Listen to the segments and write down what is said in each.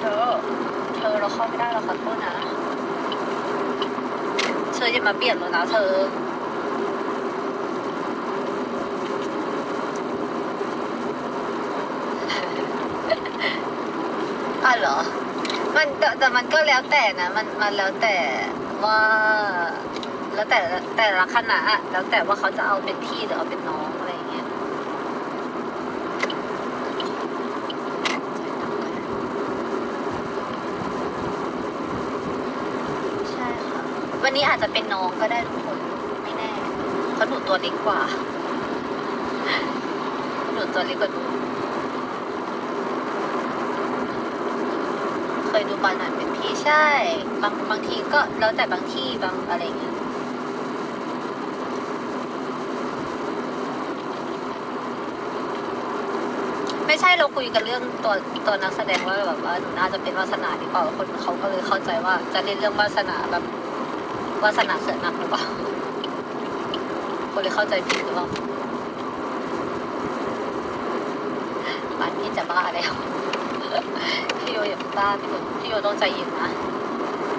เธอ เธอเราเข้าไม่ได้เราขอโทษนะ เธอจะมาเปลี่ยนเลยนะเธออะเรมันแต่แต่มันก็แล้วแต่นะ มันมันแล้วแต่ว่า แล้วแต่แต่ละขนาดแล้วแต่ว่าเขาจะเอาเป็นพี่หรือเอาเป็นน้องอะไร วันนี้อาจจะเป็นน้องก็ได้ทุกคนไม่แน่เพราะหนูตัวเล็กกว่า หนูตัวเล็กกว่าหนูเคยดูบอลหน่อยเป็นพี่ใช่ บางบางทีก็แล้วแต่บางที่บางอะไรเงี้ยไม่ใช่เราคุยกันเรื่องตัวตัวนักแสดงว่าแบบว่าหนูน่าจะเป็นวาสนาหรือเปล่าคนเขาก็เลยเข้าใจว่าจะเล่นเรื่องวาสนาแบบ วาสนาเสือหนักหรือเปล่าคนเลยเข้าใจผิดหรือเปล่าบ้านพี่จะบ้าแล้วพี่โยอย่าบ้าพี่โยพี่โยต้องใจเย็นนะ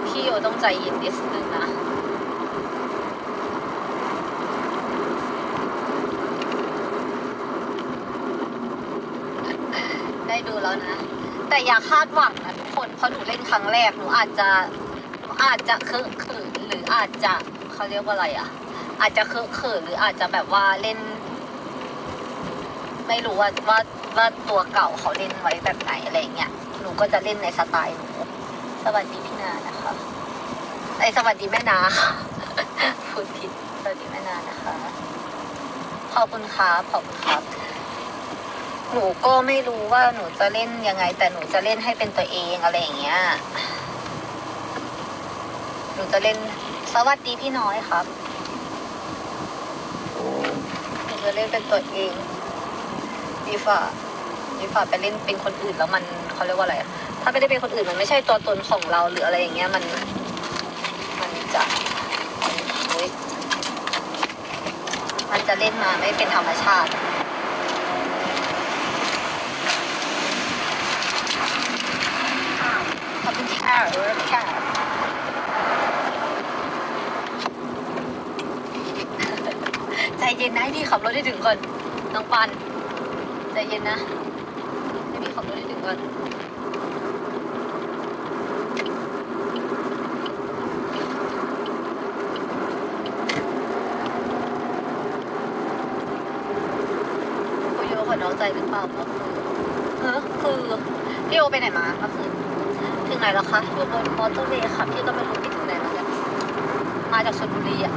พี่โยต้องใจเย็นนิดนึงนะได้ดูแล้วนะ แต่อย่าคาดหวังนะทุกคนเพราะหนูเล่นครั้งแรกหนูอาจจะหนูอาจจะเคอะเขินหร อาจจะเขาเรียกว่าอะไรอะ อาจจะเคอะเขินหรืออาจจะแบบว่าเล่น ไม่รู้ว่าว่าว่าตัวเก่าเขาเล่นไว้แบบไหนอะไรเงี้ยหนูก็จะเล่นในสไตล์หนูสวัสดีพี่นานะคะไอยสวัสดีแม่นาพูดผิดสวัสดีแม่นานะคะขอบคุณครับขอบคุณครับ หนูก็ไม่รู้ว่าหนูจะเล่นยังไง แต่หนูจะเล่นให้เป็นตัวเองอะไรอย่างเงี้ย หนูจะเล่นสวัสดีพี่น้อยครับหนูจะเล่นเป็นตัวเองดีฝ่าดีฝ่าไปเล่นเป็นคนอื่นแล้วมันเขาเรียกว่าอะไรถ้าไม่ได้เป็นคนอื่นมันไม่ใช่ตัวตนของเราหรืออะไรอย่างเงี้ยมัน มันจะมันจะเล่นมาไม่เป็นธรรมชาติขอบคุณค่ะ เออค่ะใจเย็นนะให้พี่ขับรถได้ถึงก่อนน้องปันใจเย็นนะให้พี่ขับรถได้ถึงก่อนคุยโยกับน้องใจหรือเปล่าเมื่อคืนเออคือพี่โอไปไหนมาเมื่อคืนถึงไหนแล้วคะอยู่บนมอเตอร์เวย์ค่ะพี่ก็ไม่รู้พี่ถึงไหนแล้วเนี่ยมาจากชลบุรีอะ